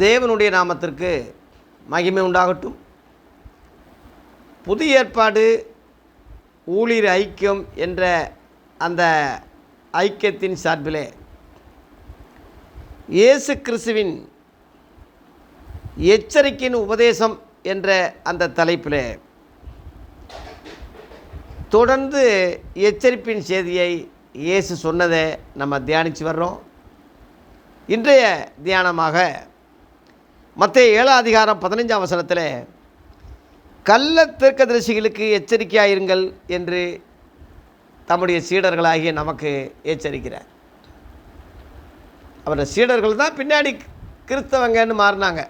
தேவனுடைய நாமத்திற்கு மகிமை உண்டாகட்டும். புதிய ஏற்பாடு ஊழியர் ஐக்கியம் என்ற அந்த ஐக்கியத்தின் சார்பிலே இயேசு கிறிஸ்துவின் எச்சரிக்கையின் உபதேசம் என்ற அந்த தலைப்பிலே தொடர்ந்து எச்சரிப்பின் செய்தியை இயேசு சொன்னதை நம்ம தியானித்து வர்றோம். இன்றைய தியானமாக மற்ற ஏழாம் அதிகாரம் பதினஞ்சாம் வசனத்தில் கள்ள தீர்க்கதரிசிகளுக்கு எச்சரிக்கையாயிருங்கள் என்று தம்முடைய சீடர்களாகிய நமக்கு எச்சரிக்கிறார். அவரோட சீடர்கள் தான் பின்னாடி கிறிஸ்தவங்கன்னு மாறினாங்க.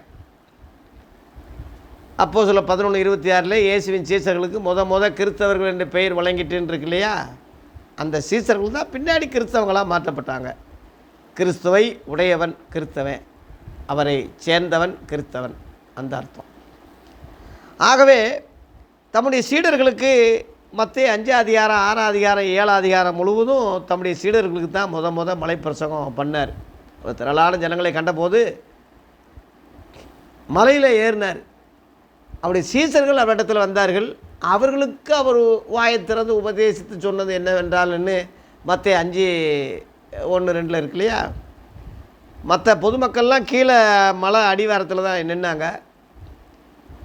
அப்போ சில பதினொன்று இருபத்தி ஆறில் இயேசுவின் சீசர்களுக்கு முத முத கிறிஸ்தவர்கள் என்று பெயர் வழங்கிட்டுன்னு இருக்கு இல்லையா? அந்த சீசர்கள் தான் பின்னாடி கிறிஸ்தவங்களாக மாற்றப்பட்டாங்க. கிறிஸ்துவை உடையவன் கிறிஸ்தவன். அவரை சேர்ந்தவன் கிறிஸ்தவன் அந்த அர்த்தம். ஆகவே தம்முடைய சீடர்களுக்கு மற்ற அஞ்சு அதிகாரம் ஆறாம் அதிகாரம் ஏழாம் அதிகாரம் முழுவதும் தம்முடைய சீடர்களுக்கு தான் முத முத மலைப்பிரசங்கம் பண்ணார். ஒரு திரளான ஜனங்களை கண்டபோது மலையில் ஏறினார். அவருடைய சீசர்கள் அவரிடத்தில் வந்தார்கள். அவர்களுக்கு அவர் வாயை திறந்து உபதேசித்து சொன்னது என்னவென்றால்னு மற்ற அஞ்சு ஒன்று ரெண்டில் இருக்கு இல்லையா? மற்ற பொதுமக்கள்லாம் கீழே மலை அடிவாரத்தில் தான் நின்னாங்க.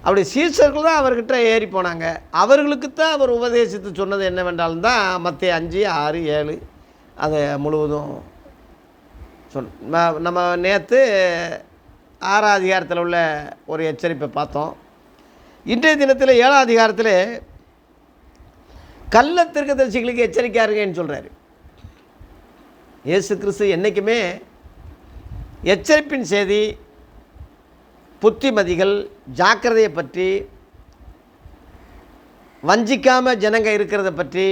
அப்படி சீசர்கள் தான் அவர்கிட்ட ஏறி போனாங்க. அவர்களுக்கு தான் அவர் உபதேசித்து சொன்னது என்னவென்றாலும் தான் மற்ற அஞ்சு ஆறு ஏழு அதை முழுவதும் சொல் நம்ம நேற்று ஆறாம் அதிகாரத்தில் உள்ள ஒரு எச்சரிப்பை பார்த்தோம். இன்றைய தினத்தில் ஏழாம் அதிகாரத்தில் கள்ள எச்சரிக்கையாக எச்சரிக்கையாருங்கன்னு சொல்கிறாரு இயேசு கிறிஸ்து என்றைக்குமே எச்சரிப்பின் செய்தி புத்திமதிகள் ஜாக்கிரதையை பற்றி வஞ்சிக்காமல் ஜனங்க இருக்கிறத பற்றி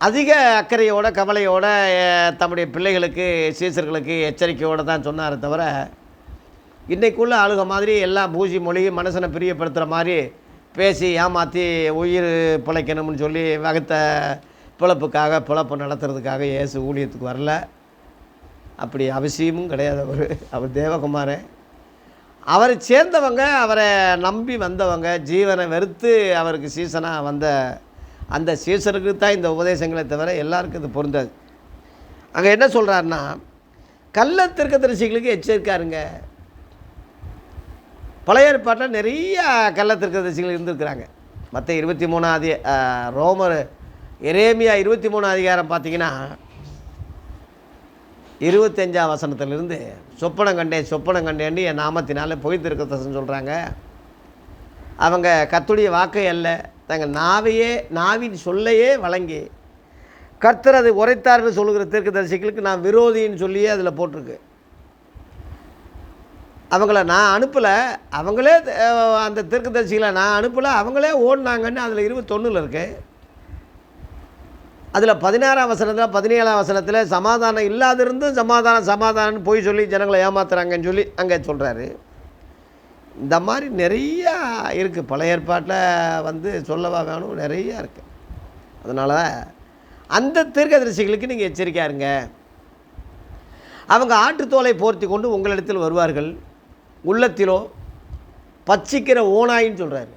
அதிக அக்கறையோட கவலையோட தம்முடைய பிள்ளைகளுக்கு சீசர்களுக்கு எச்சரிக்கையோடு தான் சொன்னாரே தவிர இன்றைக்குள்ள அழுக மாதிரி எல்லாம் பூஜி மொழி மனுஷனை பிரியப்படுத்துகிற மாதிரி பேசி ஏமாற்றி உயிர் பிழைக்கணும்னு சொல்லி வகுத்த பிழப்புக்காக பிழப்பு நடத்துறதுக்காக இயேசு ஊழியத்துக்கு வரல. அப்படி அவசியமும் கிடையாது. அவர் அவர் தேவகுமாரன் அவரை சேர்ந்தவங்க அவரை நம்பி வந்தவங்க ஜீவனை வெறுத்து அவருக்கு சீசனாக வந்த அந்த சீசனுக்கு தான் இந்த உபதேசங்களை தவிர எல்லாருக்கும் இது பொருந்தாது. அங்கே என்ன சொல்கிறாருன்னா கள்ள தீர்க்கதரிசிகளுக்கு எச்சரிக்காருங்க. பழைய ஏற்பாட்டில் நிறைய கள்ள தீர்க்கதரிசிகள் இருந்திருக்கிறாங்க. மற்ற இருபத்தி மூணாவது ரோமர் எரேமியா இருபத்தி மூணு அதிகாரம் பார்த்தீங்கன்னா இருபத்தஞ்சாம் வசனத்திலிருந்து சொப்பனம் கண்டேன் சொப்பனம் கண்டேன்னு என் நாமத்தினால பொய் சொல்கிறாங்க அவங்க கத்துடைய வாக்கை அல்ல தங்கள் நாவையே நாவின் சொல்லையே வழங்கி கர்த்தர் அதை உரைத்தார்னு சொல்லுகிற தீர்க்கதரிசிகளுக்கு நான் விரோதின்னு சொல்லியே அதில் போட்டிருக்கு. அவங்கள நான் அனுப்பலை அவங்களே அந்த அந்த தரிசிகளை நான் அனுப்பலை அவங்களே ஓடினாங்கன்னு அதில் இருபத்தொன்னில் இருக்குது அதில் பதினாறாம் வசனத்தில் பதினேழாம் வசனத்தில் சமாதானம் இல்லாதிருந்தும் சமாதானம் சமாதானம்னு போய் சொல்லி ஜனங்களை ஏமாத்துறாங்கன்னு சொல்லி அங்கே சொல்கிறாரு இந்த மாதிரி நிறையா இருக்குது பழைய ஏற்பாட்டில் வந்து சொல்லவா வேணும் நிறையா இருக்குது அதனால் அந்த தீர்க்கதரிசிகளுக்கு நீங்கள் எச்சரிக்கையாக இருங்க. அவங்க ஆற்றுத்தோலை போர்த்தி கொண்டு உங்களிடத்தில் வருவார்கள். உள்ளத்திலோ பச்சிக்கிற ஓனாயின்னு சொல்கிறாரு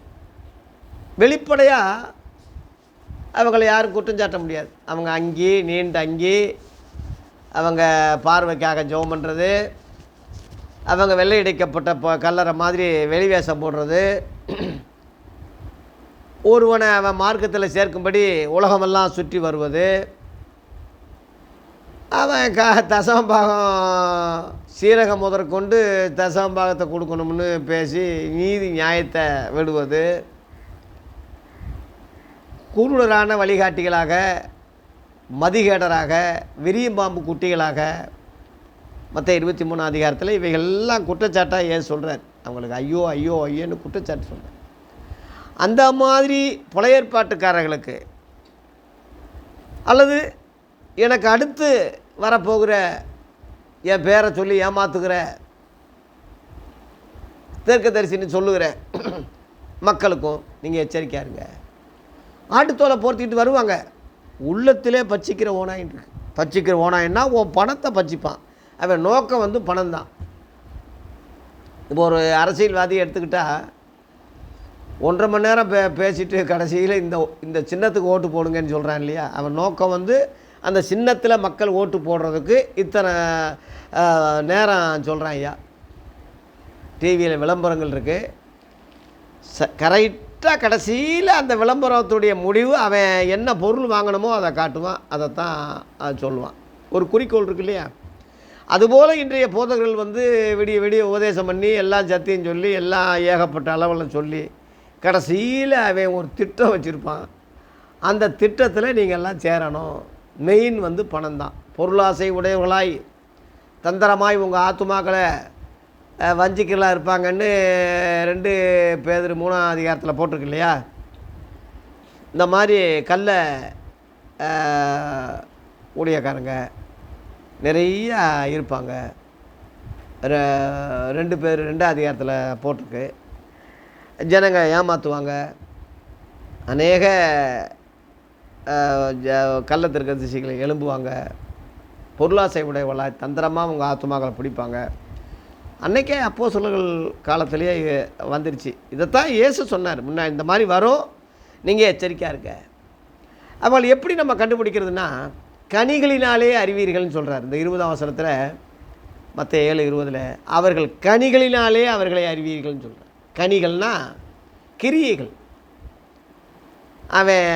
வெளிப்படையாக அவங்களை யாரும் குற்றம் சாட்ட முடியாது. அவங்க அங்கி நீண்ட அங்கி அவங்க பார்வைக்காக ஜெபம் பண்ணுறது அவங்க வெள்ளையடிக்கப்பட்ட ப கல்லறை மாதிரி வெளிவேஷம் போடுறது. ஒருவனை அவன் மார்க்கத்தில் சேர்க்கும்படி உலகமெல்லாம் சுற்றி வருவது. அவன் க தசமபாகம் சீரகம் முதற்கொண்டு தசமபாகத்தை கொடுக்கணும்னு பேசி நீதி நியாயத்தை விடுவது. குருடரான வழிகாட்டிகளாக மதிகேடராக விரியம்பாம்பு குட்டிகளாக மற்ற இருபத்தி மூணு அதிகாரத்தில் இவைகள்லாம் குற்றச்சாட்டாக ஏன் சொல்கிறார் அவங்களுக்கு ஐயோ ஐயோ ஐயோன்னு குற்றச்சாட்டு சொல்கிறார் அந்த மாதிரி புலையற்பாட்டுக்காரர்களுக்கு அல்லது எனக்கு அடுத்து வரப்போகிற என் பேரை சொல்லி ஏமாத்துகிற தீர்க்கதரிசின்னு சொல்லுகிற மக்களுக்கும் நீங்கள் எச்சரிக்கையாருங்க ஆட்டுத்தோலை போர்த்திக்கிட்டு வருவாங்க. உள்ளத்திலே பச்சிக்கிற ஓனாயின்னு இருக்கு. பச்சிக்கிற ஓனாயின்னா உன் பணத்தை பச்சிப்பான் அவன் நோக்கம் வந்து பணம் தான் இப்போ ஒரு அரசியல்வாதி எடுத்துக்கிட்டால் ஒன்றரை மணி நேரம் பே பேசிட்டு கடைசியில் இந்த இந்த சின்னத்துக்கு ஓட்டு போடுங்கன்னு சொல்கிறான் இல்லையா? அவன் நோக்கம் வந்து அந்த சின்னத்தில் மக்கள் ஓட்டு போடுறதுக்கு இத்தனை நேரம் சொல்கிறான் ஐயா. டிவியில் விளம்பரங்கள் இருக்குது ச கரெக்டாக கடைசியில் அந்த விளம்பரத்துடைய முடிவு அவன் என்ன பொருள் வாங்கணுமோ அதை காட்டுவான் அதைத்தான் சொல்லுவான். ஒரு குறிக்கோள் இருக்கு இல்லையா? அதுபோல் இன்றைய போதகர்கள் வந்து விடிய விடிய உபதேசம் பண்ணி எல்லாம் சத்தியம் சொல்லி எல்லாம் ஏகப்பட்ட அளவில் சொல்லி கடைசியில் அவன் ஒரு திட்டம் வச்சுருப்பான். அந்த திட்டத்தில் நீங்கள் எல்லாம் சேரணும். மெயின் வந்து பணம் தான் பொருளாசை உடையவர்களாய் தந்திரமாய் உங்கள் ஆத்துமாக்களை வஞ்சிக்கெல்லாம் இருப்பாங்கன்னு ரெண்டு பேர் மூணாம் அதிகாரத்தில் போட்டிருக்கு இல்லையா? இந்த மாதிரி கல்ல ஊழியக்காரங்க நிறைய இருப்பாங்க. ரெண்டு பேர் ரெண்டு அதிகாரத்தில் போட்டிருக்கு. ஜனங்க ஏமாற்றுவாங்க அநேக அஹ், ஜ- கள்ளத்திற்க திசைகளை எழும்புவாங்க. பொருளாசை உடையவளாய் தந்திரமாக அவங்க ஆத்மாக்களை பிடிப்பாங்க. அன்னைக்கே அப்போ சொல்லர்கள் காலத்திலேயே வந்துருச்சு. இதைத்தான் இயேசு சொன்னார். முன்ன இந்த மாதிரி வரும் நீங்கள் எச்சரிக்கையாக இருக்க. அவள் எப்படி நம்ம கண்டுபிடிக்கிறதுனா கனிகளினாலே அறிவீர்கள்னு சொல்கிறார் இந்த இருபதாம் வசனத்தில் மற்ற ஏழு இருபதில் அவர்கள் கனிகளினாலே அவர்களை அறிவீர்கள்னு சொல்கிறார் கனிகள்னால் கிரியைகள். அவன்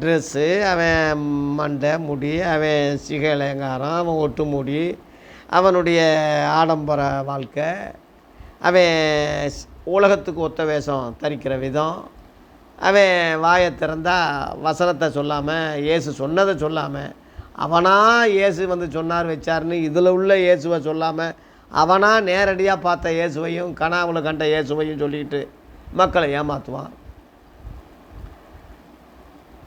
ட்ரெஸ்ஸு அவன் மண்டை முடி அவன் சிகலங்காரம் அவன் ஒட்டு முடி அவனுடைய ஆடம்பர வாழ்க்கை அவன் உலகத்துக்கு ஒத்த வேஷம் தரிக்கிற விதம் அவன் வாயை திறந்தால் வசனத்தை சொல்லாமல் இயேசு சொன்னதை சொல்லாமல் அவனாக இயேசு வந்து சொன்னார் வச்சார்னு இதில் உள்ள இயேசுவை சொல்லாமல் அவனாக நேரடியாக பார்த்த இயேசுவையும் கனாவில் கண்ட இயேசுவையும் சொல்லிட்டு மக்களை ஏமாற்றுவான்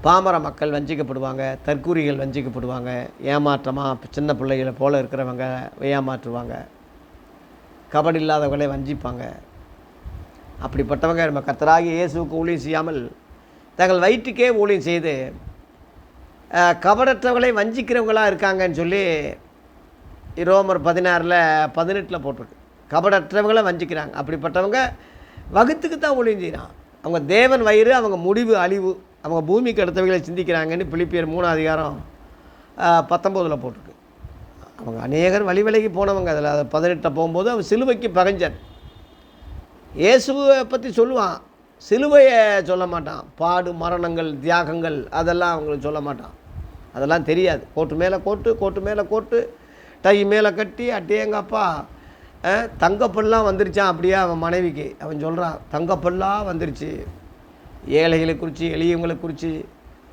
பாமர மக்கள் வஞ்சிக்கப்படுவாங்க தற்கூரிகள் வஞ்சிக்கப்படுவாங்க ஏமாற்றமாக சின்ன பிள்ளைகளை போல் இருக்கிறவங்க ஏமாற்றுவாங்க. கபடி இல்லாதவங்களை வஞ்சிப்பாங்க. அப்படிப்பட்டவங்க நம்ம கத்தராகி இயேசுவுக்கு ஊழியம் செய்யாமல் தங்கள் வயிற்றுக்கே ஊழியம் செய்து கபடற்றவர்களை வஞ்சிக்கிறவங்களா இருக்காங்கன்னு சொல்லி ரோமர் பதினாறில் பதினெட்டில் போட்டிருக்கு. கபடற்றவங்களை வஞ்சிக்கிறாங்க. அப்படிப்பட்டவங்க வகுத்துக்கு தான் ஊழியம் செய்கிறான் அவங்க தேவன் வயிறு அவங்க முடிவு அழிவு அவங்க பூமிக்கு அடுத்தவங்களை சிந்திக்கிறாங்கன்னு பிலிப்பியர் மூணு அதிகாரம் பத்தொம்போதில் போட்டிருக்கு. அவங்க அநேகர் வழி விலகி போனவங்க அதில் அதை பதினெட்டை போகும்போது அவன் சிலுவைக்கு பகஞ்சன். இயேசுவை பற்றி சொல்லுவான். சிலுவையை சொல்ல மாட்டான். பாடு மரணங்கள் தியாகங்கள் அதெல்லாம் அவங்களுக்கு சொல்ல மாட்டான். அதெல்லாம் தெரியாது. கோட்டு மேலே கோட்டு கோட்டு மேலே கோட்டு டை மேலே கட்டி அட்டே எங்கள் அப்பா தங்கப்பல்லாம் வந்துருச்சான் அப்படியே அவன் மனைவிக்கு. அவன் சொல்கிறான் தங்கப்பல்லாம் வந்துருச்சு. ஏழைகளை குறித்து எளியவங்களை குறித்து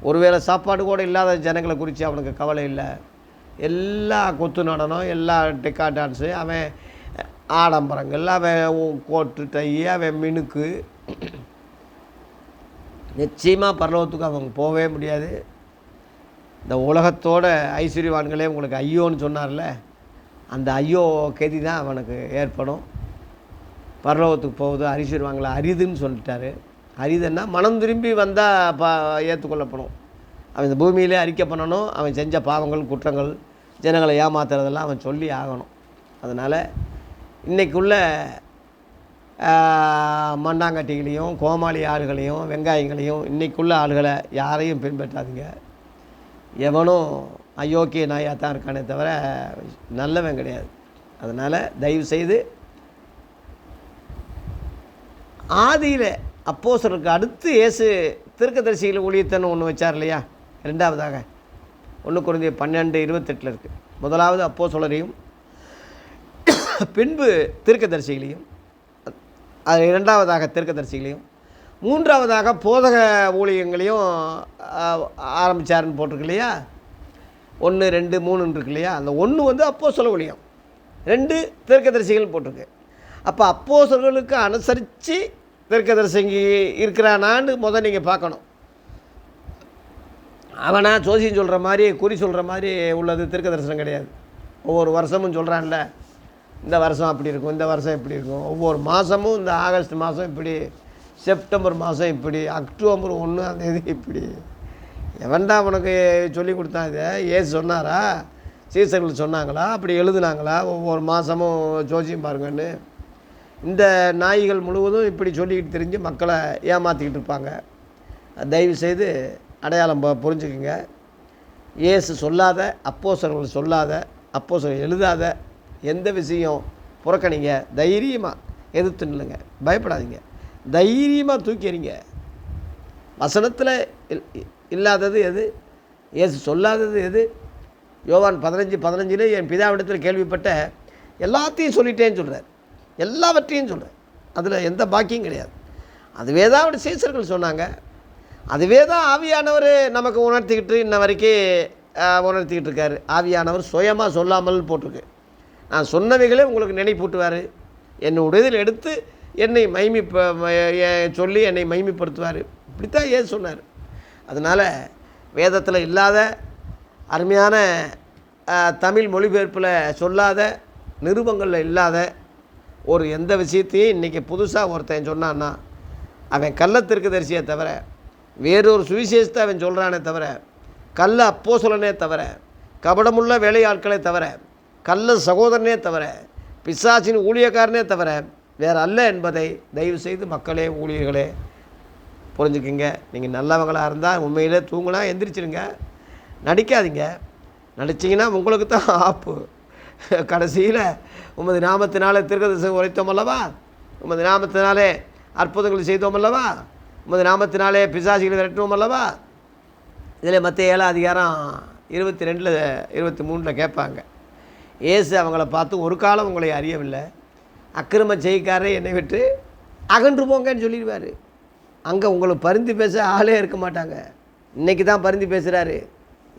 ஒருவேளை சாப்பாடு கூட இல்லாத ஜனங்களை குறித்து அவனுக்கு கவலை இல்லை. எல்லா கொத்து நடனம் எல்லா டெக்கா டான்ஸு அவன் ஆடம்பரங்கள் அவன் கோட்டு டை அவன் மினுக்கு. நிச்சயமாக பரலோகத்துக்கு அவங்க போகவே முடியாது. இந்த உலகத்தோட ஐஸ்வர்யவான்களே உங்களுக்கு ஐயோன்னு சொன்னார்ல அந்த ஐயோ கெதி தான் அவனுக்கு ஏற்படும். பரலோகத்துக்கு போகுது ஐஸ்வர்யவான்களை அரிதுன்னு சொல்லிட்டாரு. அரிதுன்னா மனம் திரும்பி வந்தால் பா ஏற்றுக்கொள்ளப்படும் அவன் இந்த பூமியிலே அறிக்கை பண்ணணும் அவன் செஞ்ச பாவங்கள் குற்றங்கள் ஜனங்களை ஏமாத்துறதெல்லாம் அவன் சொல்லி ஆகணும். அதனால் இன்றைக்குள்ள மண்ணாங்கட்டிகளையும் கோமாளி ஆடுகளையும் வெங்காயங்களையும் இன்றைக்குள்ள ஆடுகளை யாரையும் பின்பற்றாதீங்க. எவனும் அயோக்கிய நாயாக தான் இருக்கானே தவிர நல்லவன் கிடையாது. அதனால் தயவு செய்து ஆதியில் அப்போஸ்தலருக்கு அடுத்து இயேசு திருக்கதரிசிகள் ஊழியத்தன்னு ஒன்று வச்சார் இல்லையா? ரெண்டாவதாக ஒன்று குறைந்த பன்னெண்டு இருபத்தெட்டில் இருக்குது முதலாவது அப்போஸ்தலரையும் பின்பு திருக்கதரிசிகளையும் அது இரண்டாவதாக திருக்கதரிசிகளையும் மூன்றாவதாக போதக ஊழியங்களையும் ஆரம்பித்தாருன்னு போட்டிருக்கு இல்லையா? ஒன்று ரெண்டு மூணுன்னு இருக்கு இல்லையா? அந்த ஒன்று வந்து அப்போ சொல்ல ஊழியம். ரெண்டு தீர்க்கதரிசிகள் போட்டிருக்கு. அப்போ அப்போ சொல்களுக்கு அனுசரித்து தீர்க்கதரிசிங்க இருக்கிறானான்னு முதல் நீங்கள் பார்க்கணும். அவனா ஜோசியம் சொல்கிற மாதிரி குறி சொல்கிற மாதிரி உள்ளது தீர்க்க தரிசனம் கிடையாது. ஒவ்வொரு வருஷமும் சொல்கிறான்ல இந்த வருஷம் அப்படி இருக்கும் இந்த வருஷம் இப்படி இருக்கும். ஒவ்வொரு மாதமும் இந்த ஆகஸ்ட் மாதம் இப்படி செப்டம்பர் மாதம் இப்படி அக்டோபர் ஒன்று அந்த இது இப்படி. எவன்டா உனக்கு சொல்லி கொடுத்தான் இதை? ஏசு சொன்னாரா? சீசர்கள் சொன்னாங்களா? அப்படி எழுதுனாங்களா? ஒவ்வொரு மாதமும் ஜோசியம் பாருங்கன்னு. இந்த நாய்கள் முழுவதும் இப்படி சொல்லிக்கிட்டு தெரிஞ்சு மக்களை ஏமாற்றிக்கிட்டு இருப்பாங்க. தயவு செய்து அடையாளம் ப- புரிஞ்சுக்குங்க. இயேசு சொல்லாத அப்போசர்கள் சொல்லாத அப்போசர்கள் எழுதாத எந்த விஷயம் புறக்கணிங்க. தைரியமாக எதிர்த்து நில்லுங்க. பயப்படாதீங்க. தைரியமாக தூக்கிறீங்க வசனத்தில் இல்- இல்லாதது எது? இயேசு சொல்லாதது எது? யோவான் பதினஞ்சு பதினஞ்சில் என் பிதாவிடத்தில் கேள்விப்பட்ட எல்லாத்தையும் சொல்லிட்டேன்னு சொல்கிறார் எல்லாவற்றையும் சொல்கிறேன் அதில் எந்த பாக்கியும் கிடையாது. அதுவே தான் அவருடைய சீசர்கள் சொன்னாங்க. அதுவே தான் ஆவியானவர் நமக்கு உணர்த்திக்கிட்டு இன்ன வரைக்கும் உணர்த்திக்கிட்டு இருக்காரு. ஆவியானவர் சுயமாக சொல்லாமல் போட்டிருக்கு. நான் சொன்னவைகளே உங்களுக்கு நினைப்பூட்டுவார். என்னுடையதில் எடுத்து என்னை மைமி சொல்லி என்னை மைமைப்படுத்துவார் இப்படித்தான் ஏன் சொன்னார். அதனால் வேதத்தில் இல்லாத அருமையான தமிழ் மொழிபெயர்ப்பில் சொல்லாத நிருபங்களில் இல்லாத ஒரு எந்த விஷயத்தையும் இன்றைக்கி புதுசாக ஒருத்தன் சொன்னான்னா அவன் கள்ளத்திற்கு தரிசியை தவிர வேறொரு சுவிசேஷத்தை அவன் சொல்கிறானே தவிர கள்ள சொல்லனே தவிர கபடமுள்ள வேலையாட்களே தவிர கள்ள சகோதரனே தவிர பிசாசின் ஊழியக்காரனே தவிர வேற அல்ல என்பதை தயவு செய்து மக்களே ஊழியர்களே புரிஞ்சுக்குங்க. நீங்கள் நல்லவங்களாக இருந்தால் உண்மையிலே தூங்கினா எந்திரிச்சிருங்க. நடிக்காதீங்க. நடிச்சிங்கன்னா உங்களுக்கு தான் ஆப்பு. கடைசியில் உமது நாமத்தினாலே திருக்கதரிசனம் உரைத்தோம் அல்லவா உமது நாமத்தினாலே அற்புதங்கள் செய்தோம் அல்லவா உமது நாமத்தினாலே பிசாசிகளை விரட்டினோம் அல்லவா இதில் மற்ற ஏழாம் அதிகாரம் இருபத்தி ரெண்டில் இருபத்தி மூணில் கேட்பாங்க. ஏசு அவங்கள பார்த்து ஒரு காலம் உங்களை அறியவில்லை. அக்கிரம செய்காரே என்னை விட்டு அகன்று போங்கன்னு சொல்லிடுவார். அங்கே உங்களை பருந்து பேச ஆளே இருக்க மாட்டாங்க. இன்றைக்கி தான் பருந்து பேசுகிறாரு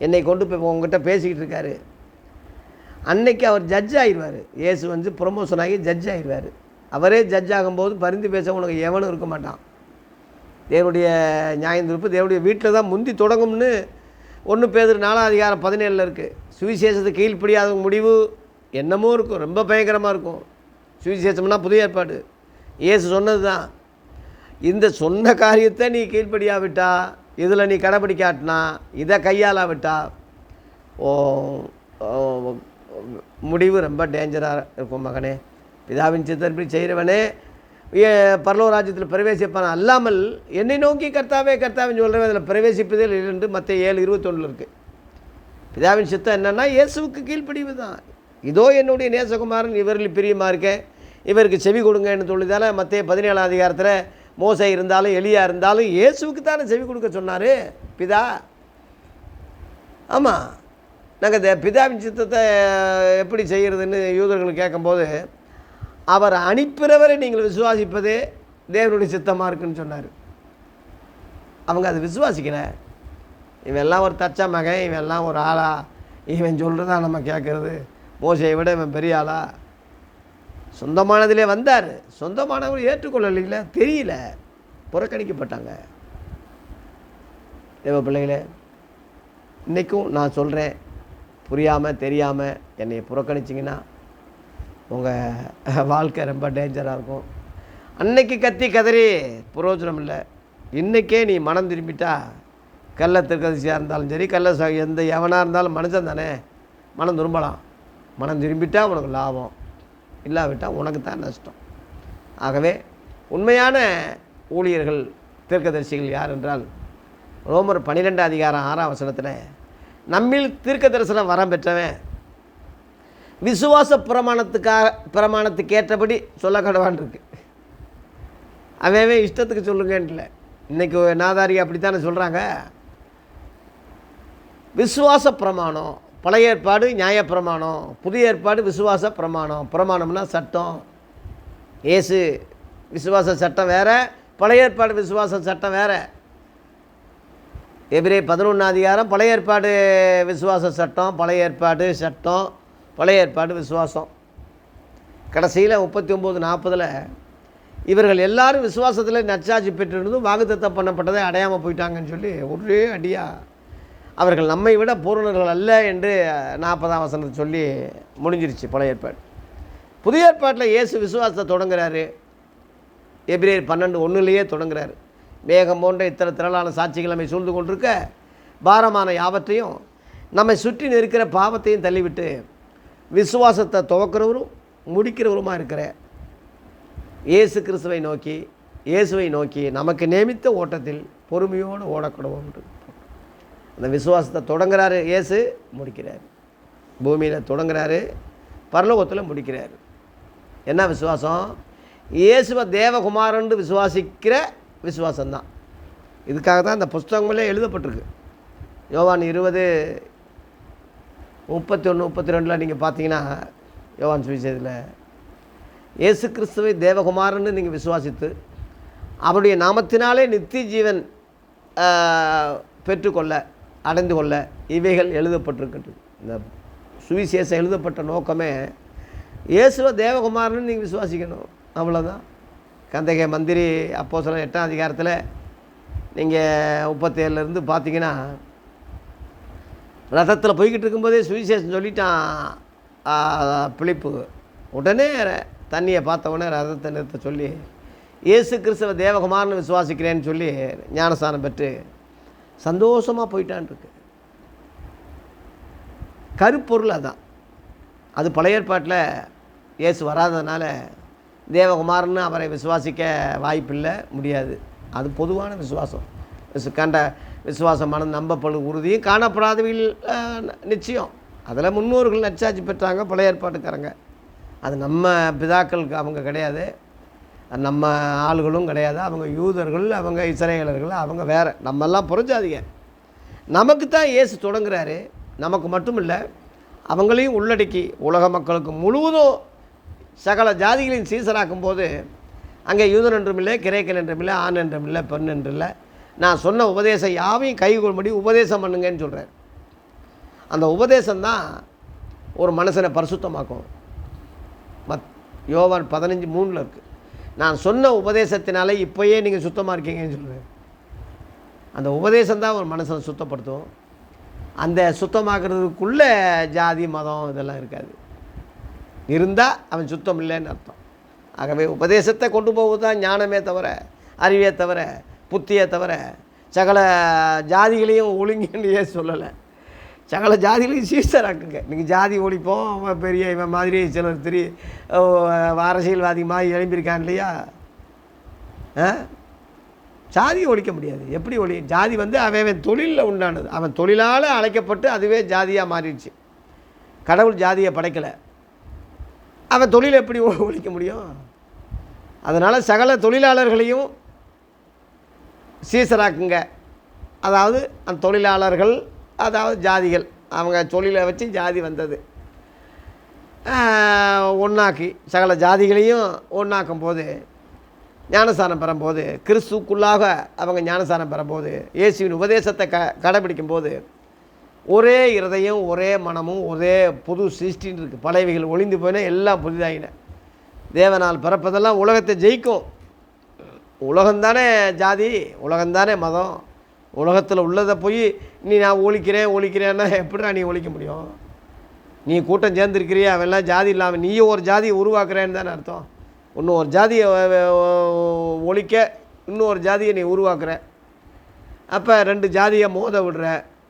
என்னை கொண்டு போய் உங்ககிட்ட பேசிக்கிட்டு இருக்காரு. அன்னைக்கு அவர் ஜட்ஜ் ஆயிடுவார். இயேசு வந்து ப்ரொமோஷன் ஆகி ஜட்ஜ் ஆயிடுவார். அவரே ஜட்ஜ் ஆகும்போது பரிந்து பேச உனக்கு எவனும் இருக்க மாட்டான். தேவனுடைய நியாயந்திருப்பு தேவனுடைய வீட்டில் தான் முந்தி தொடங்கும்னு ஒன்று பேர் நாலாம் அதிகாரம் பதினேழில் இருக்குது சுவிசேஷத்தை கீழ்ப்படியாதவங்க முடிவு என்னமோ இருக்கும். ரொம்ப பயங்கரமாக இருக்கும். சுவிசேஷம்னா புதிய ஏற்பாடு. இயேசு சொன்னது தான் இந்த சொன்ன காரியத்தை நீ கீழ்ப்படியாவிட்டா இதில் நீ கடைப்பிடிக்காட்டினா இதை கையாளாவிட்டா முடிவு ரொம்ப டேஞ்சராக இருக்கும் மகனே. பிதாவின் சித்தற்படி செய்கிறவனே பரலோராஜ்யத்தில் பிரவேசிப்பான் அல்லாமல் என்னை நோக்கி கர்த்தாவே கர்த்தாவின் சொல்கிறவன் அதில் பிரவேசிப்பதில் இரண்டு மற்ற ஏழு இருபத்தொன்னில் இருக்குது பிதாவின் சித்தம் என்னென்னா இயேசுவுக்கு கீழ்ப்படிவு தான். இதோ என்னுடைய நேசகுமாரன் இவரில் பிரியமா இருக்கேன். இவருக்கு செவி கொடுங்கன்னு சொல்லிதால மற்ற பதினேழாம் அதிகாரத்தில் மோசை இருந்தாலும் எளியாக இருந்தாலும் இயேசுவுக்கு தானே செவி கொடுக்க சொன்னார் பிதா. ஆமாம் நாங்கள் இந்த பிதாவின் சித்தத்தை எப்படி செய்கிறதுன்னு யூதர்கள் கேட்கும்போது அவர் அனுப்புகிறவரை நீங்கள் விசுவாசிப்பதே தேவனுடைய சித்தமாக இருக்குன்னு சொன்னார். அவங்க அதை விசுவாசிக்கல. இவெல்லாம் ஒரு தச்ச மகன் இவெல்லாம் ஒரு ஆளா இவன் சொல்கிறதா நம்ம கேட்குறது. மோசையை விட இவன் பெரிய ஆளா. சொந்தமானதிலே வந்தார். சொந்தமானவர் ஏற்றுக்கொள்ளலைங்கள தெரியல. புறக்கணிக்கப்பட்டாங்க. தேவ பிள்ளைகளே இன்றைக்கும் நான் சொல்கிறேன் புரியாமல் தெரியாமல் என்னை புறக்கணிச்சிங்கன்னா உங்கள் வாழ்க்கை ரொம்ப டேஞ்சராக இருக்கும். அன்னைக்கு கத்தி கதறி பிரயோஜனம் இல்லை. இன்றைக்கே நீ மனம் திரும்பிட்டா கள்ள திருக்கதிசியாக இருந்தாலும் சரி கள்ள ச எந்த எவனாக இருந்தாலும் மனுஷன் தானே. மனம் திரும்பலாம். மனம் திரும்பிட்டா உனக்கு லாபம். இல்லாவிட்டால் உனக்கு தான் நஷ்டம். ஆகவே உண்மையான ஊழியர்கள் தீர்க்கதரிசிகள் யார் என்றால் ரோமர் பன்னிரெண்டு அதிகாரம் ஆறாம் வசனத்தில் நம்மில் தீர்க்க தரிசனம் வரம் பெற்றவன். விசுவாச பிரமாணத்துக்காக பிரமாணத்துக்கு ஏற்றபடி சொல்ல கடவான் இருக்கு. அவன் அவன் இஷ்டத்துக்கு சொல்லுங்கன்னு இல்லை இன்றைக்கி நாதாரி அப்படித்தானே சொல்கிறாங்க விசுவாச பிரமாணம் பழைய ஏற்பாடு நியாயப்பிரமாணம் புதிய ஏற்பாடு விசுவாச பிரமாணம். பிரமாணம்னா சட்டம். ஏசு விசுவாச சட்டம் வேறு பழைய ஏற்பாடு விசுவாச சட்டம் வேறு. எபிரே பதினொன்று அதிகாரம் பழைய ஏற்பாடு விசுவாச சட்டம் பழைய ஏற்பாடு சட்டம் பழைய ஏற்பாடு விசுவாசம். கடைசியில் முப்பத்தி ஒம்பது நாற்பதில் இவர்கள் எல்லாரும் விசுவாசத்தில் நச்சாட்சி பெற்றிருந்தும் வாக்குத்தத்தம் பண்ணப்பட்டதை அடையாமல் போயிட்டாங்கன்னு சொல்லி ஒரே அடியா அவர்கள் நம்மை விட பூரணர்கள் அல்ல என்று நாற்பதாம் வசனத்தை சொல்லி முடிஞ்சிருச்சு பழைய ஏற்பாடு. புதிய ஏற்பாட்டில் இயேசு விசுவாசத்தை தொடங்குறாரு. எபிரேர் பன்னெண்டு ஒன்றுலேயே தொடங்குறாரு. மேகம் போன்ற இத்தனை திரளான சாட்சிகள் நம்மை சூழ்ந்து கொண்டிருக்க பாரமான யாவற்றையும் நம்மை சுற்றி நிற்கிற பாவத்தையும் தள்ளிவிட்டு விசுவாசத்தை துவக்கிறவரும் முடிக்கிறவருமா இருக்கிற இயேசு கிறிஸ்துவை நோக்கி இயேசுவை நோக்கி நமக்கு நியமித்த ஓட்டத்தில் பொறுமையோடு ஓடக்கூடவும் அந்த விசுவாசத்தை தொடங்குறாரு இயேசு முடிக்கிறார். பூமியில் தொடங்குறாரு பரலோகத்தில் முடிக்கிறார். என்ன விசுவாசம்? இயேசுவை தேவகுமாரன்னு விசுவாசிக்கிற விசுவாசம்தான் இதுக்காக தான் இந்த புஸ்தகங்களே எழுதப்பட்டிருக்கு. யோவான் இருபது முப்பத்தி ஒன்று முப்பத்தி ரெண்டில் நீங்கள் பார்த்தீங்கன்னா யோவான் சுவிசேஷத்தில் இயேசு கிறிஸ்துவை தேவகுமாரன்னு நீங்கள் விசுவாசித்து அவருடைய நாமத்தினாலே நித்திய ஜீவன் பெற்றுக்கொள்ள அடைந்து கொள்ள இவைகள் எழுதப்பட்டிருக்கின்றது. இந்த சுவிசேஷம் எழுதப்பட்ட நோக்கமே இயேசுவை தேவகுமாரன்னு நீங்கள் விசுவாசிக்கணும். அவ்வளோதான் கந்தகை மந்திரி அப்போ சொல்ல எட்டாம் அதிகாரத்தில் நீங்கள் முப்பத்தேழுலேருந்து பார்த்தீங்கன்னா ரதத்தில் போய்கிட்டு இருக்கும்போதே சுவிசேஷம் சொல்லிட்டான் பிழிப்பு உடனே தண்ணியை பார்த்த உடனே ரதத்தை நிறுத்த சொல்லி இயேசு கிறிஸ்துவ தேவகுமார்னு விசுவாசிக்கிறேன்னு சொல்லி ஞானஸ்தானம் பெற்று சந்தோஷமாக போயிட்டான் இருக்கு. கருப்பொருள் அதான். அது பழைய ஏற்பாட்டில் இயேசு வராததுனால தேவகுமார்னு அவரை விசுவாசிக்க வாய்ப்பில்லை முடியாது. அது பொதுவான விசுவாசம். விசு- கண்ட விசுவாசமான நம்பப்படும் உறுதியும் காணப்படாதவையில் நிச்சயம். அதில் முன்னோர்கள் நச்சாட்சி பெற்றாங்க பழைய ஏற்பாட்டுக்காரங்க. அது நம்ம பிதாக்களுக்கு அவங்க கிடையாது. நம்ம ஆளுகளும் கிடையாது. அவங்க யூதர்கள் அவங்க இஸ்ரேலர்கள் அவங்க வேறு. நம்மெல்லாம் புரிஞ்சாதீங்க நமக்கு தான் இயேசு தொடங்குறாரு. நமக்கு மட்டும் இல்லை அவங்களையும் உள்ளடக்கி உலக மக்களுக்கு முழுவதும் சகல ஜாதிகளின் சீசராக்கும் போது அங்கே யூதன் என்றும் இல்லை கிரேக்கன் என்றும் இல்லை ஆண் என்றும் இல்லை பெண் என்றில்லை இல்லை. நான் சொன்ன உபதேசம் யாவையும் கைகொள்ளும்படி உபதேசம் பண்ணுங்கன்னு சொல்கிறேன் அந்த உபதேசம்தான் ஒரு மனசனை பரிசுத்தமாக்கும். மத் யோவான் பதினஞ்சு மூணில் இருக்குது நான் சொன்ன உபதேசத்தினாலே இப்போயே நீங்கள் சுத்தமாக இருக்கீங்கன்னு சொல்கிறேன் அந்த உபதேசம் தான் ஒரு மனசனை சுத்தப்படுத்தும். அந்த சுத்தமாக்குறதுக்குள்ளே ஜாதி மதம் இதெல்லாம் இருக்காது. இருந்தால் அவன் சுத்தம் இல்லைன்னு அர்த்தம். ஆகவே உபதேசத்தை கொண்டு போவது தான் ஞானமே தவிர அறிவே தவிர புத்தியே தவிர சகல ஜாதிகளையும் ஒழுங்கின்னு சொல்லலை. சகல ஜாதிகளையும் சீசராக்குங்க. நீங்கள் ஜாதி ஒழிப்போம் அவன் பெரிய இவன் மாதிரி சிலர் திரி அரசியல்வாதி மாதிரி எழும்பியிருக்கான் இல்லையா? ஆ? ஜாதியை ஒழிக்க முடியாது. எப்படி ஒழி ஜாதி வந்து அவன் அவன் தொழிலில் உண்டானது. அவன் தொழிலால் அழைக்கப்பட்டு அதுவே ஜாதியாக மாறிடுச்சு. கடவுள் ஜாதியை படைக்கலை. அவன் தொழில் எப்படி ஒழிக்க முடியும்? அதனால் சகல தொழிலாளர்களையும் சீசராக்குங்க. அதாவது அந்த தொழிலாளர்கள் அதாவது ஜாதிகள். அவங்க தொழிலை வச்சு ஜாதி வந்தது. ஒன்றாக்கி சகல ஜாதிகளையும் ஒன்றாக்கும் போது ஞானஸ்தானம் பெறும்போது கிறிஸ்துக்குள்ளாக அவங்க ஞானஸ்தானம் பெறும்போது இயேசுவின் உபதேசத்தை க கடைபிடிக்கும் போது ஒரே இருதயம் ஒரே மனமும் ஒரே புது சிருஷ்டின்னு இருக்குது பழையவைகள் ஒளிந்து போயினா எல்லாம் புதிதாகின தேவனால் பிறப்பதெல்லாம் உலகத்தை ஜெயிக்கும். உலகம்தானே ஜாதி உலகம்தானே மதம். உலகத்தில் உள்ளதை போய் நீ நான் ஒழிக்கிறேன் ஒழிக்கிறேன்னா எப்படிடா நீ ஒழிக்க முடியும்? நீ கூட்டம் சேர்ந்துருக்கிறியா? அவெல்லாம் ஜாதி இல்லாமல் நீயும் ஒரு ஜாதியை உருவாக்குறேன்னு தானே அர்த்தம். இன்னும் ஒரு ஜாதியை ஒழிக்க இன்னும் ஒழிக்க இன்னொரு ஜாதியை நீ உருவாக்குற. அப்போ ரெண்டு ஜாதியை மோத விடுற.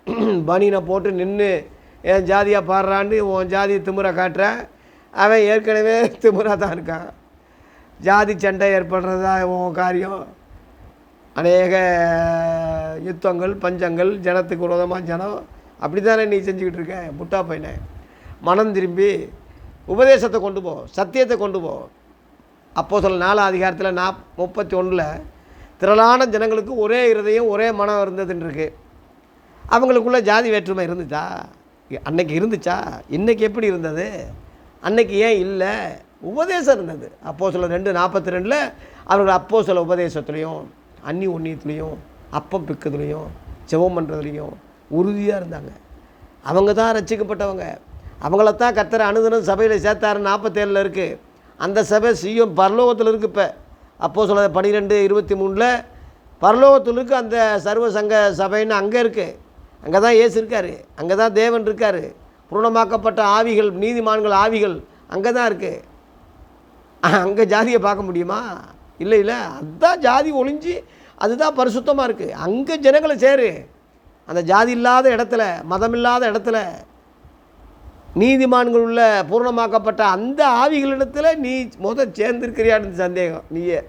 பனியனை போட்டு நின்று என் ஜாதியாக பாடுறான்னு உன் ஜாதி திமுறை காட்டுற? அவன் ஏற்கனவே திமிராக தான் இருக்கான். ஜாதி சண்டை ஏற்படுறதா உன் காரியம். அநேக யுத்தங்கள் பஞ்சங்கள் ஜனத்துக்கு விரோதமாக ஜனம். அப்படி தானே நீ செஞ்சுக்கிட்டு இருக்க முட்டா பையனை? மனம் திரும்பி உபதேசத்தை கொண்டு போ சத்தியத்தை கொண்டு போ. அப்போ சொல்ல நாலு அதிகாரத்தில் நான் முப்பத்தி ஒன்றில் திரளான ஜனங்களுக்கு ஒரே இருதயம் ஒரே மனம் இருந்ததுன்னு இருக்குது அவங்களுக்குள்ள ஜாதி வேற்றுமை இருந்துச்சா? அன்னைக்கு இருந்துச்சா? இன்னைக்கு எப்படி இருந்தது? அன்னைக்கு ஏன் இல்லை? உபதேசம் இருந்தது. அப்போ சில ரெண்டு நாற்பத்தி ரெண்டில் அவர்கள் அப்போ சில உபதேசத்துலேயும் அன்னி ஒன்னியத்துலேயும் அப்பம் பிக்கிறதுலையும் செவம் பண்ணுறதுலையும் உறுதியாக இருந்தாங்க. அவங்க தான் ரட்சிக்கப்பட்டவங்க. அவங்களத்தான் கர்த்தர் அனுதினம் சபையில் சேர்த்தாரு நாற்பத்தேழில் இருக்குது அந்த சபை சிஎம் பரலோகத்தில் இருக்குது இப்போ. அப்போ சொல்ல பன்னிரெண்டு இருபத்தி மூணில் பரலோகத்தில் இருக்குது அந்த சர்வ சங்க சபைன்னு அங்கே இருக்குது அங்கே தான் ஏசு இருக்கார். அங்கே தான் தேவன் இருக்கார். பூரணமாக்கப்பட்ட ஆவிகள் நீதிமான்கள் ஆவிகள் அங்கே தான் இருக்குது அங்கே ஜாதியை பார்க்க முடியுமா? இல்லை இல்லை. அதுதான் ஜாதி ஒளிஞ்சு அதுதான் பரிசுத்தமாக இருக்குது அங்கே ஜனங்களை சேரு. அந்த ஜாதி இல்லாத இடத்துல மதம் இல்லாத இடத்துல நீதிமான்கள் உள்ள பூர்ணமாக்கப்பட்ட அந்த ஆவிகளிடத்தில் நீ முத சேர்ந்திருக்கிறியான்னு சந்தேகம். நீயே.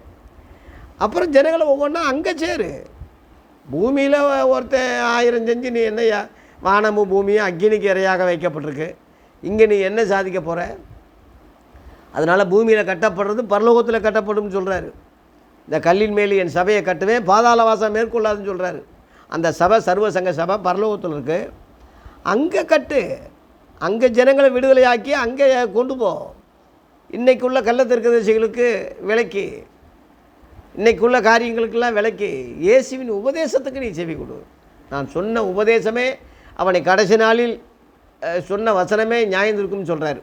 அப்புறம் ஜனங்களை ஒவ்வொன்றா அங்கே சேரு. பூமியில் ஒருத்தன் ஆயிரம் செஞ்சு நீ என்னையா வானமும் பூமியும் அக்னிக்கு இரையாக வைக்கப்பட்டிருக்கு. இங்கே நீ என்ன சாதிக்க போகிற அதனால் பூமியில் கட்டப்படுறது பரலோகத்தில் கட்டப்படும்னு சொல்கிறாரு இந்த கல்லின் மேல் என் சபையை கட்டுவேன் பாதாளவாசம் மேற்கொள்ளாதுன்னு சொல்கிறாரு அந்த சபை சர்வ சங்க சபை பரலோகத்தில் இருக்குது அங்கே கட்டு. அங்கே ஜனங்களை விடுதலையாக்கி அங்கே கொண்டு போ. கள்ளத்திற்கு தசைகளுக்கு விலைக்கு. இன்றைக்குள்ள காரியங்களுக்கெல்லாம் விலைக்கு இயேசுவின் உபதேசத்துக்கு நீ செவி கொடு. நான் சொன்ன உபதேசமே அவனை கடைசி நாளில் சொன்ன வசனமே நியாயந்திருக்கும்னு சொல்கிறாரு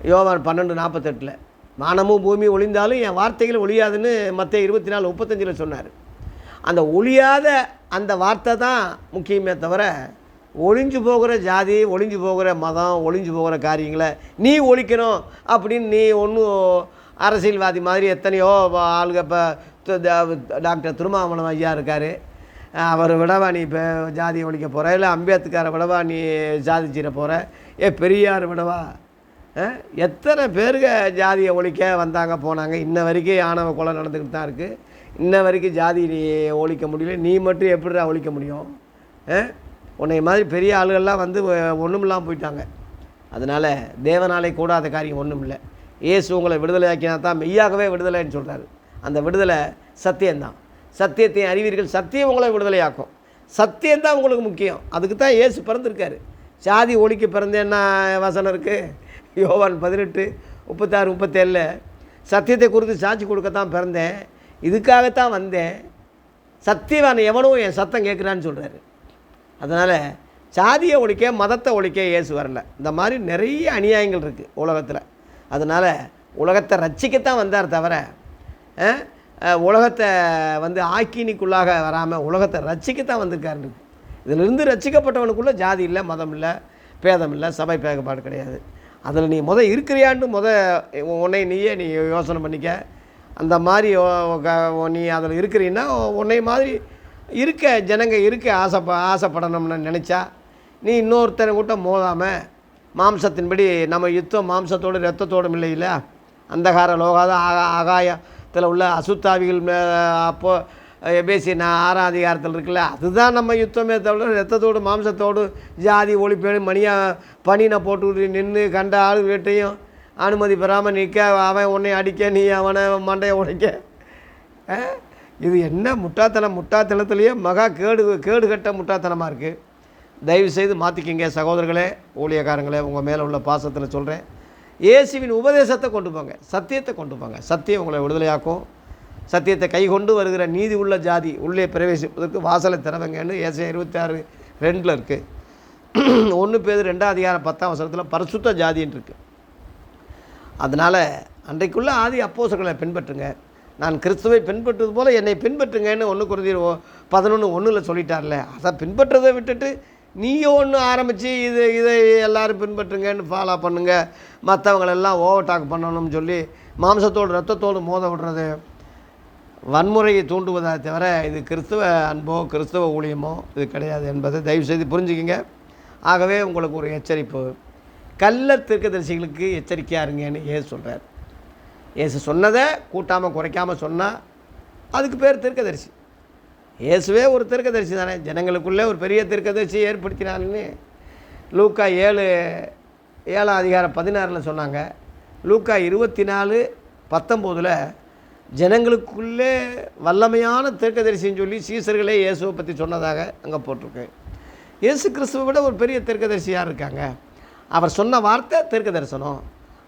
யோவான் பன்னெண்டு நாற்பத்தெட்டில் வானமும் பூமி ஒளிந்தாலும் என் வார்த்தைகள் ஒழியாதுன்னு மற்ற இருபத்தி நாலு முப்பத்தஞ்சில் சொன்னார். அந்த ஒழியாத அந்த வார்த்தை தான் முக்கியமே தவிர ஒளிஞ்சு போகிற ஜாதி ஒளிஞ்சு போகிற மதம் ஒளிஞ்சு போகிற காரியங்களை நீ ஒழிக்கணும் அப்படின்னு நீ ஒன்றும் அரசியல்வாதி மாதிரி எத்தனையோ ஆளுங்க இப்போ டாக்டர் திருமாவளம் ஐயா இருக்கார். அவர் விடவா நீ இப்போ ஜாதியை ஒழிக்க போகிற இல்லை அம்பேத்கரை விடவா நீ சாதிச்சிட போகிற ஏ பெரியார் விடவா? எத்தனை பேருங்க ஜாதியை ஒழிக்க வந்தாங்க போனாங்க. இன்ன வரைக்கும் ஆணவ கொலை நடந்துக்கிட்டு தான் இருக்குது இன்ன வரைக்கும் ஜாதி நீ ஒழிக்க முடியல. நீ மட்டும் எப்படிடா ஒழிக்க முடியும்? உன்னை மாதிரி பெரிய ஆளுகள்லாம் வந்து ஒன்றும் இல்லாமல் போயிட்டாங்க. அதனால் தேவனாலே கூடாத காரியம் ஒன்றும் இல்லை இயேசு உங்களை விடுதலையாக்கினா தான் மெய்யாகவே விடுதலைன்னு சொல்கிறாரு அந்த விடுதலை சத்தியம்தான். சத்தியத்தை அறிவீர்கள் சத்தியம் உங்களை விடுதலையாக்கும். சத்தியம்தான் உங்களுக்கு முக்கியம். அதுக்கு தான் இயேசு பிறந்திருக்காரு. சாதி ஒழிக்க பிறந்தேன்னா வசனம் இருக்குது யோவான் பதினெட்டு முப்பத்தாறு முப்பத்தேழில் சத்தியத்தை குறித்து சாட்சி கொடுக்கத்தான் பிறந்தேன் இதுக்காகத்தான் வந்தேன். சத்தியவான் எவனும் என் சத்தம் கேட்குறான்னு சொல்கிறாரு அதனால் சாதியை ஒழிக்க மதத்தை ஒழிக்க இயேசு வரல. இந்த மாதிரி நிறைய அநியாயங்கள் இருக்குது உலகத்தில். அதனால் உலகத்தை ரட்சிக்கத்தான் வந்தார் தவிர உலகத்தை வந்து ஆக்கினிக்குள்ளாக வராமல் உலகத்தை ரட்சிக்கத்தான் வந்திருக்காரு இதிலிருந்து ரட்சிக்கப்பட்டவனுக்குள்ளே ஜாதி இல்லை மதம் இல்லை பேதம் இல்லை சபை பேகப்பாடு கிடையாது. அதில் நீ முத இருக்கிறியான்னு முத உன்னை நீயே நீ யோசனை பண்ணிக்க. அந்த மாதிரி நீ அதில் இருக்கிறீன்னா உன்னை மாதிரி இருக்க ஜனங்க இருக்க ஆசைப்ப ஆசைப்படணும்னு நினச்சா நீ இன்னொருத்தனை கூட்ட மோதாமல் மாம்சத்தின்படி நம்ம யுத்தம் மாம்சத்தோடு ரத்தத்தோடும் இல்லையில அந்தகார லோகாத ஆகா ஆகாயத்தில் உள்ள அசுத்தாவிகள் மே அப்போ எபேசி நான் ஆறாம் அதிகாரத்தில் இருக்குல்ல அதுதான் நம்ம யுத்தமே தவிர ரத்தத்தோடு மாம்சத்தோடு ஜாதி ஒழிப்பேன் மணியாக பனினை போட்டு நின்று கண்ட ஆள் வீட்டையும் அனுமதி பெறாமல் நிற்க அவன் உன்னை அடிக்க நீ அவனை மண்டையை உடைக்க. இது என்ன முட்டாத்தனம்? முட்டாத்தனத்துலேயே மகா கேடு கேடு கட்ட முட்டாத்தனமாக இருக்குது தயவு செய்து மாற்றிக்கிங்க சகோதரர்களே ஊழியக்காரங்களே உங்கள் மேலே உள்ள பாசத்தில் சொல்கிறேன் இயேசுவின் உபதேசத்தை கொண்டு போங்க சத்தியத்தை கொண்டு போங்க. சத்தியம் உங்களை விடுதலையாக்கும். சத்தியத்தை கை கொண்டு வருகிற நீதி உள்ள ஜாதி உள்ளே பிரவேசிப்பதற்கு வாசலை திறவங்கன்னு ஏசை இருபத்தி ஆறு ரெண்டில் இருக்குது ஒன்று பேர் ரெண்டாம் அதிகாரம் பத்தாம் வசனத்தில் பரிசுத்த ஜாதின்னு இருக்குது அதனால் அன்றைக்குள்ளே ஆதி அப்போசர்களை பின்பற்றுங்க. நான் கிறிஸ்துவை பின்பற்றுவது போல் என்னை பின்பற்றுங்கன்னு ஒன்று குறைந்தீர் பதினொன்று ஒன்றில் சொல்லிட்டார்ல. அதை பின்பற்றதை விட்டுட்டு நீயும் ஒன்று ஆரம்பித்து இது இதை எல்லோரும் பின்பற்றுங்கன்னு ஃபாலோ பண்ணுங்க. மற்றவங்களெல்லாம் ஓவர்டாக் பண்ணணும்னு சொல்லி மாம்சத்தோடு ரத்தத்தோடு மோத விடுறது. வன்முறையை தூண்டுவதாக தவிர இது கிறிஸ்துவ அன்போ கிறிஸ்துவ ஊழியமோ இது கிடையாது என்பதை தயவு செய்து புரிஞ்சுக்கிங்க. ஆகவே உங்களுக்கு ஒரு எச்சரிப்பு. கள்ள தீர்க்கதரிசிகளுக்கு எச்சரிக்கையாக இருங்கன்னு ஏசு சொல்கிறார் ஏசு சொன்னதை கூட்டாமல் குறைக்காமல் சொன்னால் அதுக்கு பேர் தீர்க்கதரிசி. இயேசுவே ஒரு தீர்க்கதரிசி தானே. ஜனங்களுக்குள்ளே ஒரு பெரிய தீர்க்கதரிசி ஏற்படுத்தினாருன்னு லூக்கா ஏழு ஏழாம் அதிகாரம் பதினாறில் சொன்னாங்க. லூக்கா இருபத்தி நாலு பத்தொம்போதில் ஜனங்களுக்குள்ளே வல்லமையான தீர்க்கதரிசின்னு சொல்லி சீசர்களே இயேசுவை பற்றி சொன்னதாக அங்கே போட்டிருக்கு. இயேசு கிறிஸ்துவை விட ஒரு பெரிய தீர்க்கதரிசியாக இருக்காங்க? அவர் சொன்ன வார்த்தை தீர்க்க தரிசனம்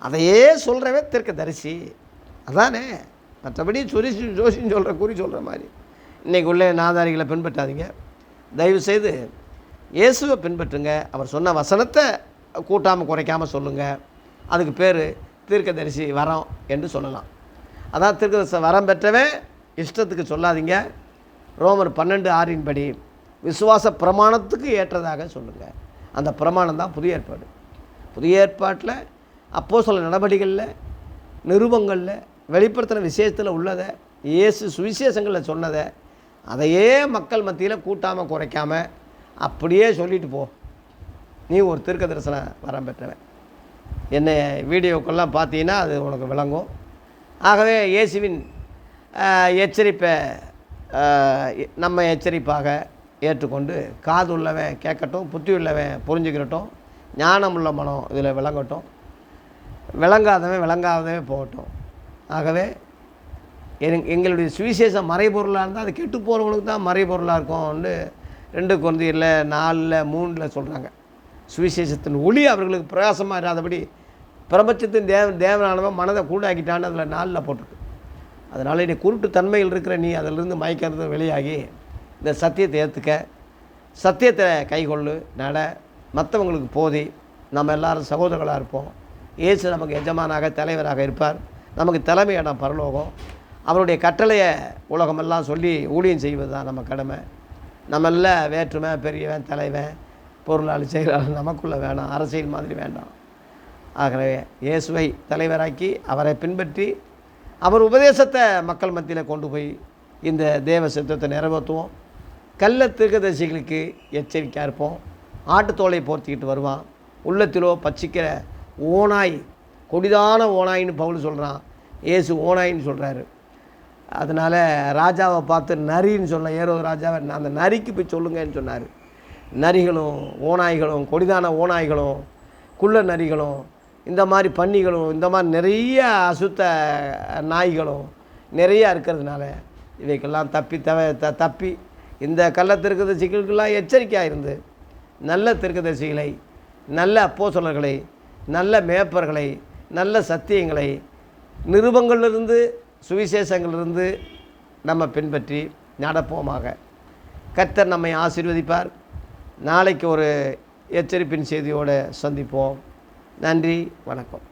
அதையே சொல்கிறவே தீர்க்க தரிசி அதானே? மற்றபடி சுரிசி ஜோசின்னு சொல்கிற குறி சொல்கிற மாதிரி. இன்றைக்கு உள்ள நாதாரிகளை பின்பற்றாதீங்க. தயவுசெய்து இயேசுவை பின்பற்றுங்க. அவர் சொன்ன வசனத்தை கூட்டாமல் குறைக்காமல் சொல்லுங்கள் அதுக்கு பேர் தீர்க்கதரிசி வரம் என்று சொல்லலாம். அதான் தீர்க்கதரிசி வரம் பெற்றவன் இஷ்டத்துக்கு சொல்லாதீங்க. ரோமர் பன்னெண்டு ஆறின்படி விசுவாச பிரமாணத்துக்கு ஏற்றதாக சொல்லுங்கள் அந்த பிரமாணம் தான் புதிய ஏற்பாடு. புதிய ஏற்பாட்டில் அப்போ சில நடவடிக்கைகளில் நிருபங்களில் வெளிப்படுத்தின விசேஷத்தில் உள்ளதை இயேசு சுவிசேஷங்களில் சொன்னதை அதையே மக்கள் மத்தியில் கூட்டாமல் குறைக்காமல் அப்படியே சொல்லிட்டு போ. நீ ஒரு தீர்க்க தரிசனம் வரம் பெற்றவன். என்னை வீடியோக்கெல்லாம் பார்த்தீங்கன்னா அது உனக்கு விளங்கும். ஆகவே இயேசுவின் எச்சரிப்பை நம்ம எச்சரிப்பாக ஏற்றுக்கொண்டு காது உள்ளவன் கேட்கட்டும் புத்தி உள்ளவன் புரிஞ்சுக்கிறட்டும் ஞானம் உள்ள மனம் இதில் விளங்கட்டும். விளங்காதவன் விளங்காதவன் போகட்டும். ஆகவே எங்களுடைய சுவிசேஷம் மறைபொருளாக இருந்தால் அது கெட்டு போகிறவங்களுக்கு தான் மறைபொருளாக இருக்கும்னு ரெண்டு குழந்தையில் நாலில் மூணில் சொல்கிறாங்க சுவிசேஷத்தின் ஒளி அவர்களுக்கு பிரகாசமாக இராதபடி பிரபஞ்சத்தின் தேவ தேவனானவன் மனதை கூடாக்கிட்டான்னு அதில் நாலில் போட்டிருக்கு. அதனால் நீ குருட்டு தன்மையில் இருக்கிற நீ அதிலிருந்து மயக்கிறது வெளியாகி இந்த சத்தியத்தை ஏற்றுக்க சத்தியத்தை கைகொள்ளு நட மற்றவங்களுக்கு போதி நம்ம எல்லாரும் சகோதரர்களாக இருப்போம். இயேசு நமக்கு எஜமானாக தலைவராக இருப்பார். நமக்கு தலைமை இடம் பரலோகம். அவருடைய கட்டளையை உலகமெல்லாம் சொல்லி ஊழியம் செய்வது தான் நம்ம கடமை. நம்மள வேற்றுமை பெரியவன் தலைவன் பொருளாளி செயலாளர் நமக்குள்ளே வேணாம் அரசியல் மாதிரி வேண்டாம். ஆகவே இயேசுவை தலைவராக்கி அவரை பின்பற்றி அவர் உபதேசத்தை மக்கள் மத்தியில் கொண்டு போய் இந்த தேவ சித்தத்தை நிறைவேற்றுவோம். கள்ள தீர்க்கதரிசிகளுக்கு எச்சரிக்கையாக இருப்போம். ஆட்டுத்தோலை போர்த்திக்கிட்டு வருவான். உள்ளத்திலோ பச்சிக்கிற ஓனாய் கொடிதான ஓனாயின்னு பவுல் சொல்கிறான் இயேசு ஓனாயின்னு சொல்கிறாரு அதனால் ராஜாவை பார்த்து நரின்னு சொன்ன ஏரோ ராஜாவை அந்த நரிக்கு போய் சொல்லுங்கன்னு சொன்னார். நரிகளும் ஓநாய்களும் கொடிதான ஓநாய்களும் குள்ள நரிகளும் இந்த மாதிரி பன்னிகளும் இந்த மாதிரி நிறைய அசுத்த நாய்களும் நிறையா இருக்கிறதுனால இவைக்கெல்லாம் தப்பி தவ த தப்பி இந்த கள்ள திருக்கதரிசிகளுக்கெல்லாம் எச்சரிக்கையாக இருந்து நல்ல திருக்கதரிசிகளை நல்ல அப்போசலர்களை நல்ல மேப்பர்களை நல்ல சத்தியங்களை நிருபங்களிலிருந்து சுவிசேஷங்களிலிருந்து நம்ம பின்பற்றி நடப்போமாக. கர்த்தர் நம்மை ஆசீர்வதிப்பார். நாளைக்கு ஒரு எச்சரிப்பின் செய்தியோடு சந்திப்போம். நன்றி வணக்கம்.